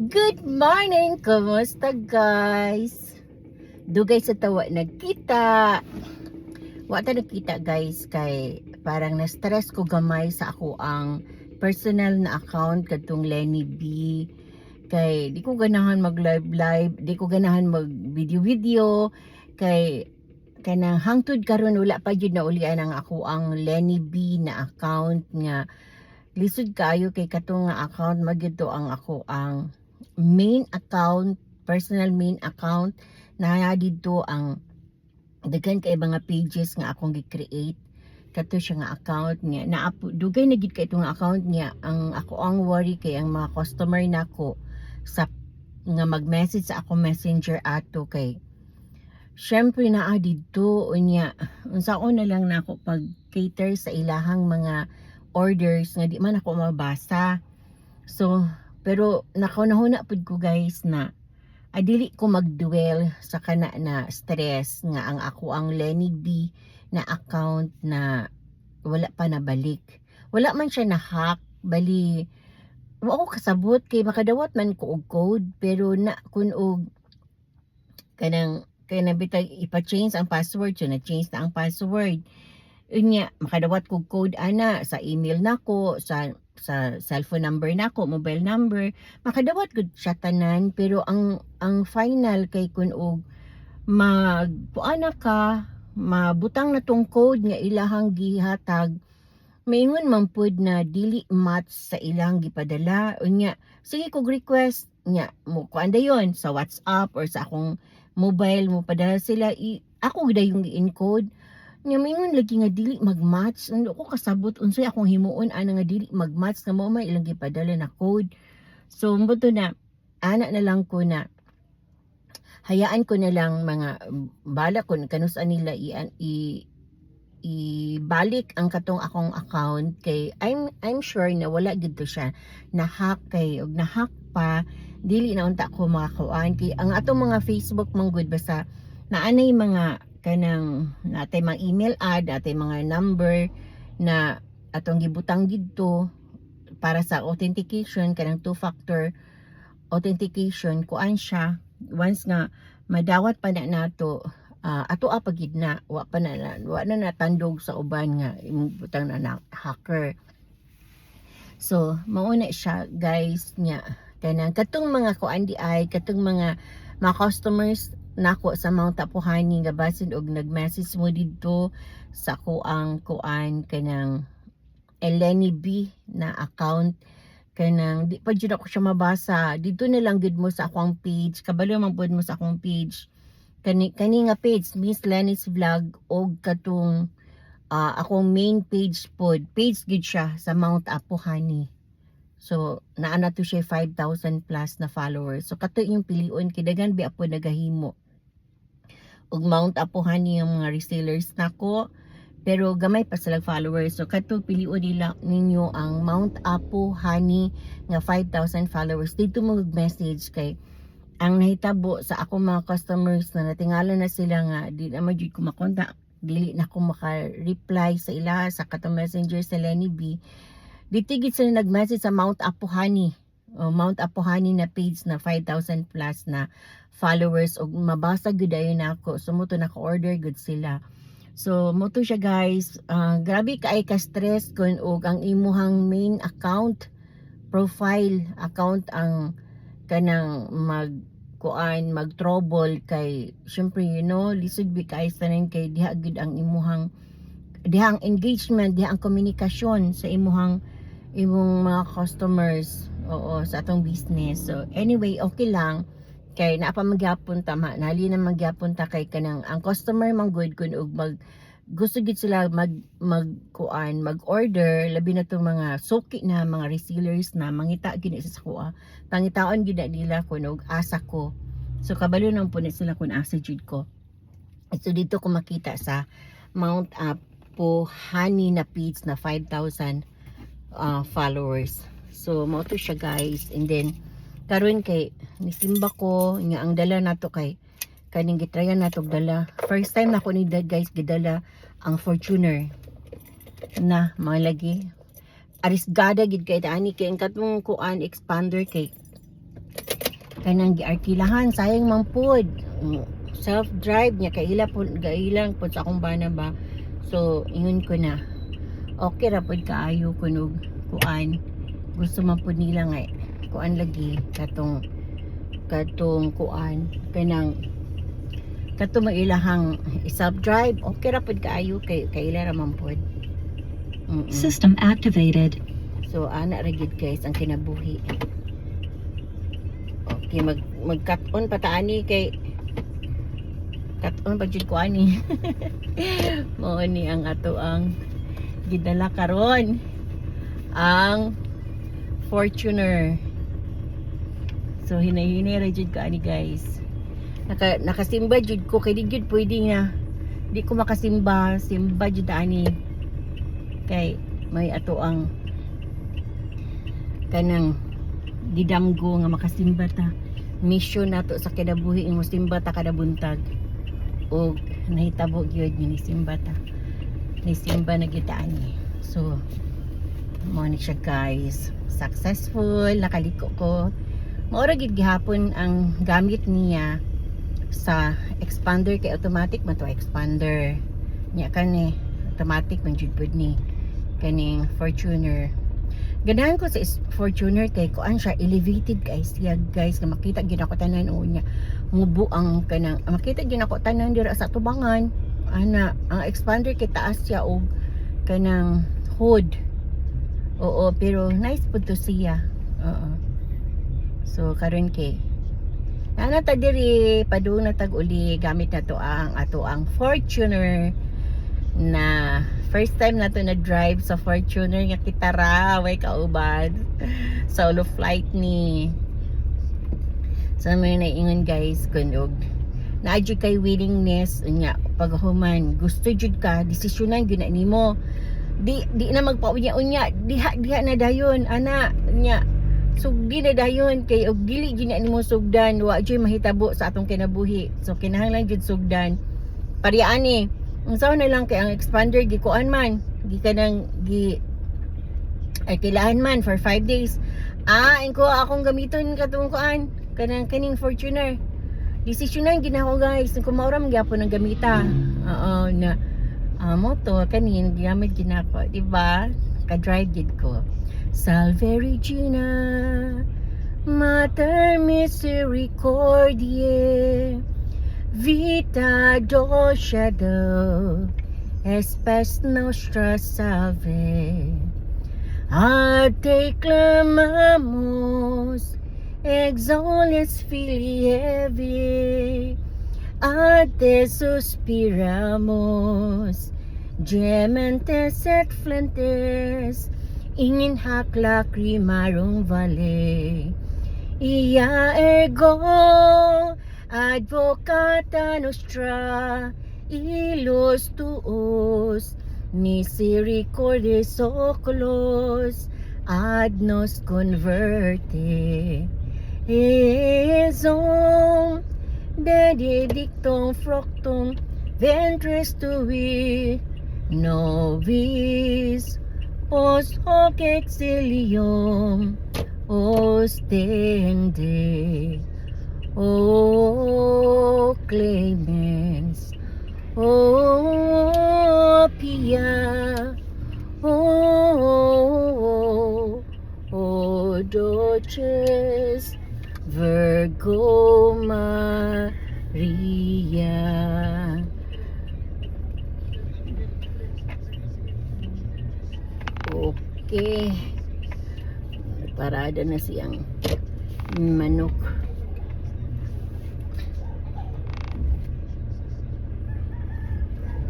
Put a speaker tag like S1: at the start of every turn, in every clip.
S1: Good morning! Kumusta guys? Dugay sa tawa nagkita. Wata nagkita guys kay parang na-stress ko gamay sa ako ang personal na account katong Lenny B. Kay di ko ganahan mag live live, di ko ganahan mag video video kay kanang hangtod karon wala pa jud na ulian ang ako ang Lenny B na account nga lisod kayo kay katong nga account magyud to ang ako ang main account personal main account na dito ang daghan kay mga pages nga akong gi-create. Kato siya nga account niya. Na dugay na gid kay itong account niya. Ang ako ang worry kay ang mga customer nako sa nga mag-message sa ako messenger ato kay syempre naa dito unya. Unsa ko na lang nako pag cater sa ilahang mga orders nga di man ako mabasa. So pero nakaunahuna pud ko guys na adili ko magduel sa kana na stress nga ang ako ang Lenny B na account na wala pa nabalik. Wala man siya na hack, bali wa ko kasabot kay makadawat man ko og code pero na kun og kanang kay nabitag ipa-change ang password so na-change na ang password unya makadawat ko code ana sa email nako sa sa cellphone number nako mobile number makadawat gud siya tanan. Pero ang ang final kay kun og mag puana ka mabutang na tong code nga ilahang gihatag maingon man pud na dili match sa ilang gipadala. Unya sige kog request nya mo kuan dayon sa WhatsApp or sa akong mobile mo padala sila. I, ako gid yung i-encode nya mingon lagi nga dili mag-match. Ano ko kasabot unsay akong himuon ana nga dili mag-match na mo may ilang gipadala na code. So mbuto na ana na lang ko na hayaan ko na lang mga bala ko kanus nila i, i ibalik ang katong akong account kay I'm I'm sure na wala gid to siya. Na hack kay og na hack pa dili na unta ko makakuan. Kay ang atong mga Facebook man good basta naanay mga kanang natay mga email ad natay mga number na atong gibutang didto para sa authentication kanang two factor authentication kuan siya once nga madawat pa na nato uh, ato apagid na wa pa na wa na natandog sa uban nga imong na, na hacker. So mauna siya guys nya kanang katong mga kuan di ay katong mga mga customers nako sa Mount Apuhani nga basin og nag-message mo didto sa ko ang kuan kanang Eleni B na account kanang di pa jud ako siya mabasa. Dito na lang gid mo sa akong page kabalo man pud mo sa akong page. Kani kani nga page Miss Lenny's vlog og katong uh, akong main page pod. Page gid siya sa Mount Apuhani so naa na to siya 5,000 plus na followers. So kato yung pilion kidagan bi apo nagahimo og Mount Apuhani yung mga resellers nako pero gamay pa sila followers. So kato pilion nila ninyo ang Mount Apo Honey nga 5,000 followers. Dito mo message kay ang nahitabo sa ako mga customers na natingala na sila nga di na magyud ko makontak dili na ko maka-reply sa ila sa katong messenger sa Lenny B. Ditigit sila nag-message sa Mount Apo Honey o Mount Apo Honey na page na 5,000 plus na followers og mabasa gud ayon nako so mo to naka-order gud sila So, mo to siya guys. Uh, grabe ka ay ka-stress kun og ang imuhang main account profile account ang kanang mag kuan mag trouble kay syempre you know lisod bi kay tanan kay diha gid ang imuhang diha ang engagement diha ang komunikasyon sa imuhang imong mga customers oo sa atong business. So anyway okay lang. Kay naa pa magyapon ta nali na magyapon ta kay kanang ang customer man good kun og mag gusto gid sila mag magkuan mag-order. Labi na tong mga suki na mga resellers na mangita gid sa kuha. Pangitaon gid nila kun og asa ko. So kabalo nang puno sila kun asa jud ko. So dito ko makita sa Mount Apo Honey na page na 5,000 uh, followers. So mo to siya guys. And then karon kay nisimba ko nga ang dala nato kay kaning gitrayan nato dala. First time nako ni dad guys gidala ang Fortuner na mga arisgada gid kay ani kay ang katong kuan expander kay kanang giarkilahan. Sayang man pod. Self drive niya kaila po gailang po sa akong bana ba. So ingon ko na okay ra pod kaayo kunog kuan gusto man pod nila nga kuan lagi katong katong kuan kanang katong mailahang self drive okay ra pod kaayo kay kaila ra man Mm-mm.
S2: System activated.
S1: So ana ra gid guys ang kinabuhi. Okay, mag mag cut on pataani kay cut on pa jud ko ani. Mao ni ang ato ang gidala karon ang Fortuner. So hinay-hinay ra jud ka ani guys. Naka nakasimba jud ko kay di jud pwede nga di ko makasimba, simba jud ani. Kay may ato ang kanang didamgo nga makasimba ta mission nato sa kinabuhi imo simba ta kada buntag og nahitabo gyud ni simba ta ni simba na kita ani so mo ni siya guys. Successful nakaliko ko. Maura gid gihapon ang gamit niya sa expander kay automatic man to expander. Nya kani automatic man jud ni kaning Fortuner. Ganahan ko sa Fortuner kay kuan siya elevated guys. Siya guys na makita gid ako tanan o niya mubo ang kanang makita gid ako tanan dira sa tubangan ana ang expander kay taas siya og kanang hood. Oo pero nice pud to siya. Oo. So karon kay ana ta diri padung na tag uli gamit na to ang ato ang Fortuner na first time na to na drive sa Fortuner nga kita ra way kauban solo flight ni sa so, may naingon guys kunog na jud kay willingness nya paghuman gusto jud ka desisyonan gyud na nimo di di na magpaunya unya diha diha na dayon ana nya. Sugdi na dayon kay og dili gyud nimo sugdan wa jud mahitabo sa atong kinabuhi. So kinahanglan jud sugdan. Pariyaan ni unsa na lang kay ang expander gi kuan man gi kanang gi ay kailangan man for 5 days. Ah ingko akong gamiton katong kuan kanang kaning Fortuner desisyonan gid ako guys. Kung maura man gyapon ang gamita oo na amo to kanin gamit gid ako di ba? Ka drive gid ko. Salve Regina Mater Misericordiae Vita dolciado Espes nostra salve. A te clamamos Exoles filii Evi A te suspiramos Gementes et flentes In hac lacrimarum vale Ia ergo Advocata nostra, illos tuos, misericordes oculos, ad nos converte. Ezom, benedictum fructum ventris tui, novis, post hoc exilium, ostende. Oh, clemens, oh, Virgo Maria. Okay. Parada na siyang manok.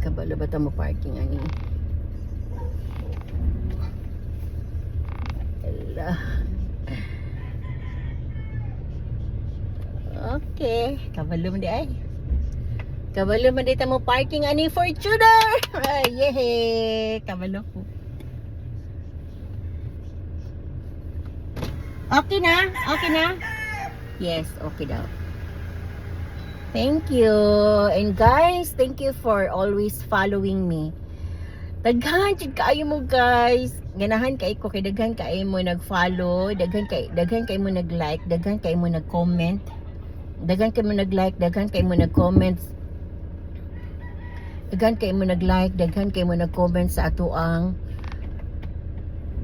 S1: kabalo ba mo parking ani Hala. Okay, kabalo mo di ay. Kabalo mo di mo parking ani Fortuner. Ay, yehey, kabalo ko. Okay na? Okay na? Yes, okay daw. Thank you. And guys, thank you for always following me. Daghan jud kaayo mo guys. Ganahan kay ko kay daghan kay mo nag-follow, daghan kay daghan kay mo nag-like, daghan kay mo nag-comment. Daghan kay mo nag-like, daghan kay mo nag-comment. Daghan kay mo nag-like, daghan kay mo nag-comment sa ato ang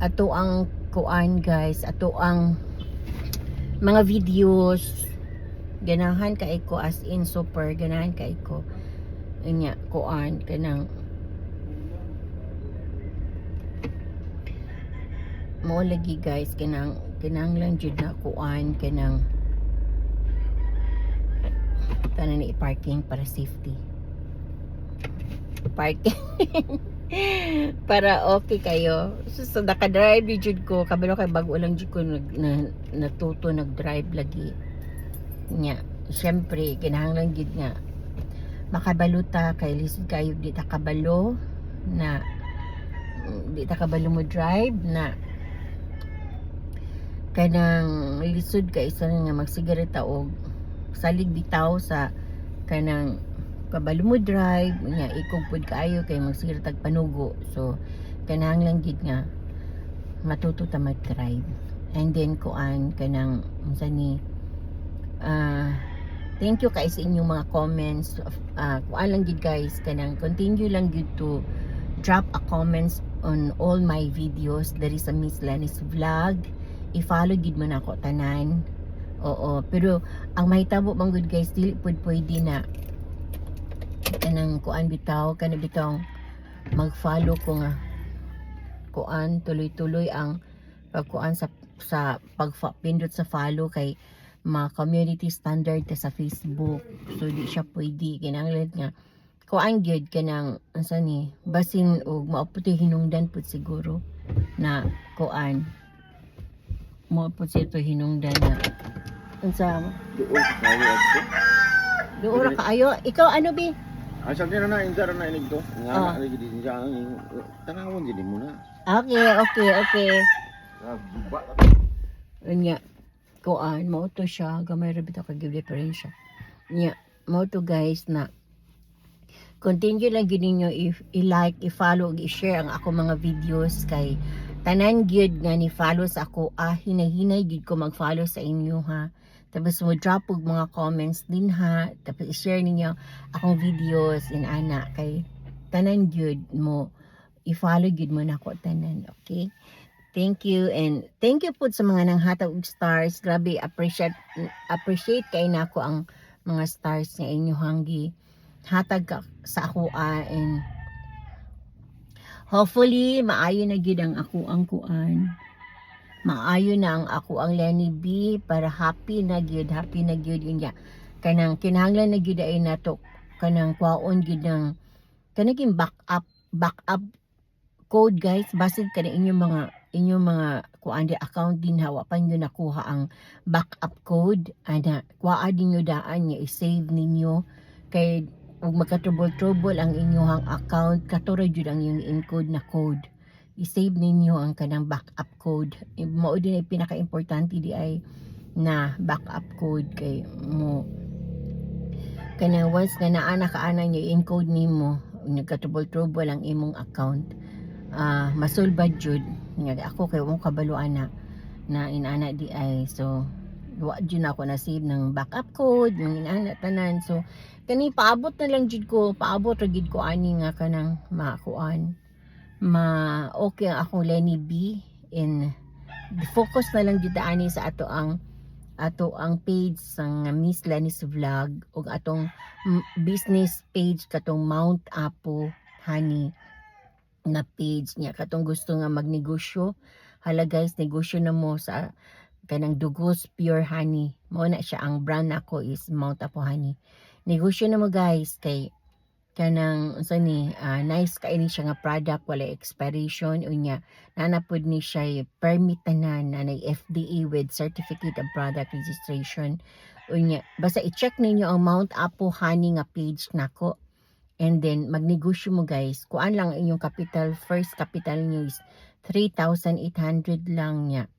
S1: ato ang kuan guys, ato ang mga videos. Ganahan kay ko as in super ganahan kay ko. Inya kuan kanang mo lagi guys kanang kanang lang jud na kuan kanang tanan ni parking para safety. Parking. Para okay kayo. So, so naka-drive jud ko. Kabalo kay bago lang jud ko nag, na, natuto nag-drive lagi. Nya syempre kinahanglan gid nga. Makabaluta kay lisod kayo di ta kabalo na di ta kabalo mo drive na kanang lisod ka isa nga magsigareta og salig bitaw sa kanang kabalo mo drive nya ikog kaayo kay magsigareta og panugo. So kanang lang gid nga matuto ta mag-drive. And then kuan kanang unsa ni ah thank you kay sa inyong mga comments. Uh, kuan lang gid guys kanang continue lang gid to drop a comments on all my videos. There is a Miss Lenny's vlog. I-follow gid mo na ako tanan oo pero ang mahitabo man gud guys dili pud pwede na kanang kuan bitaw kana bitaw mag-follow ko nga. Kuan tuloy-tuloy ang pagkuan sa sa pagpindot sa follow kay mga community standard ta sa Facebook. So di siya pwede. Kinahanglan nga kuan gyud kanang unsa ni basin og maaputi hinungdan pud siguro na kuan. Mo po siya hinungdan na unsa
S2: Doon kaya ako.
S1: duo ra kaayo ikaw ano bi
S2: Asa kira na insa na inig to. Nga
S1: Ah.
S2: na lagi din siya ang tanawon gid mo na.
S1: okay okay okay
S2: Guba.
S1: unya kuan mo to siya gamay ra bitaw ka give difference nya mo to guys na continue lang gid ninyo if i-like i-follow i-share ang ako mga videos kay tanan gyud nga ni follow sa ako ah hinay-hinay gyud ko mag-follow sa inyo ha tapos mo drop og mga comments din ha tapos i-share ninyo akong videos in ana kay tanan gyud mo i-follow gyud mo na ako tanan okay Thank you and thank you po sa mga nanghatag og stars. Grabe appreciate appreciate kay nako ang mga stars nga inyo hanggi hatag sa ako ah, and hopefully maayo na gid ang ako ang kuan. Maayo na ang ako ang Lenny B para happy na gid, happy na gid yun ya. Kanang kinahanglan na gid ay nato kanang kwaon gid ng kanang backup backup code guys. Basid ka inyong mga inyong mga kuan di account din hawa pa nyo nakuha ang backup code. Ana kuha din nyo daan niya i-save ninyo. Kay ug magka-trouble-trouble ang inyong account. Katuro jud ang yung encode na code i-save ninyo ang kanang backup code. Mao din ay pinaka-importante di ay na backup code kay mo. Kana once nga naa na kaana nyo encode nimo nagka-trouble-trouble ang imong account ah masulbad jud. Nga ako kay mo kabaluan na na inana di ay so wa jud ako na save ng backup code ng inana tanan. So kani paabot na lang jud ko paabot ra gid ko ani nga kanang makuan ma okay akong Lenny B in focus na lang jud ani sa ato ang ato ang page sang Miss Lenny's vlog ug atong business page katong Mount Apo Honey na page niya. Katong gusto nga magnegosyo. Hala guys negosyo na mo sa kanang dugos pure honey. Mo na siya ang brand nako is Mount Apo Honey. Negosyo na mo guys kay kanang unsa ni ah, nice kay ni siya nga product wala expiration unya nanapod ni siya permit tanan na nay FDA with certificate of product registration unya basta i-check ninyo ang Mount Apo Honey nga page nako And then, magnegosyo mo guys. Kuan lang ang inyong capital. First capital nyo is 3,800 lang niya.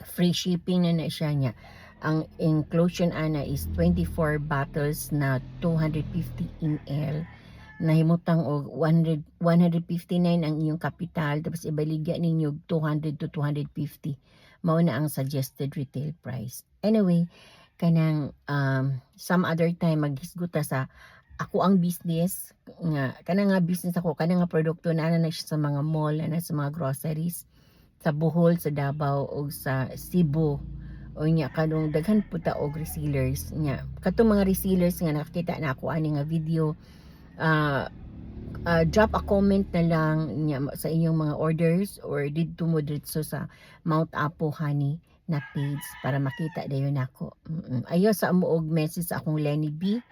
S1: Free shipping na na siya niya. Ang inclusion ana is 24 bottles na 250 ml nahimutang og 100 159 ang iyong kapital tapos ibaligya ninyo og 200 to 250 mao na ang suggested retail price. Anyway kanang um, some other time maghisguta sa ako ang business nga kana nga business ako kana nga produkto na na siya sa mga mall na sa mga groceries sa Bohol sa Davao o sa Cebu o nya kanong daghan puta og resellers nya katong mga resellers nga nakakita na ako ani nga video ah ah, drop a comment na lang nya sa inyong mga orders or didto mo diretso sa Mount Apo Honey na page para makita dayon nako. Mm-mm. Ayo sa mo og message sa akong Lenny B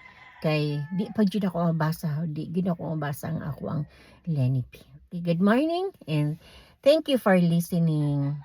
S1: kay di pa jud ako mabasa, di gid ako mabasa ang ako ang Lenny B. Okay, good morning and thank you for listening.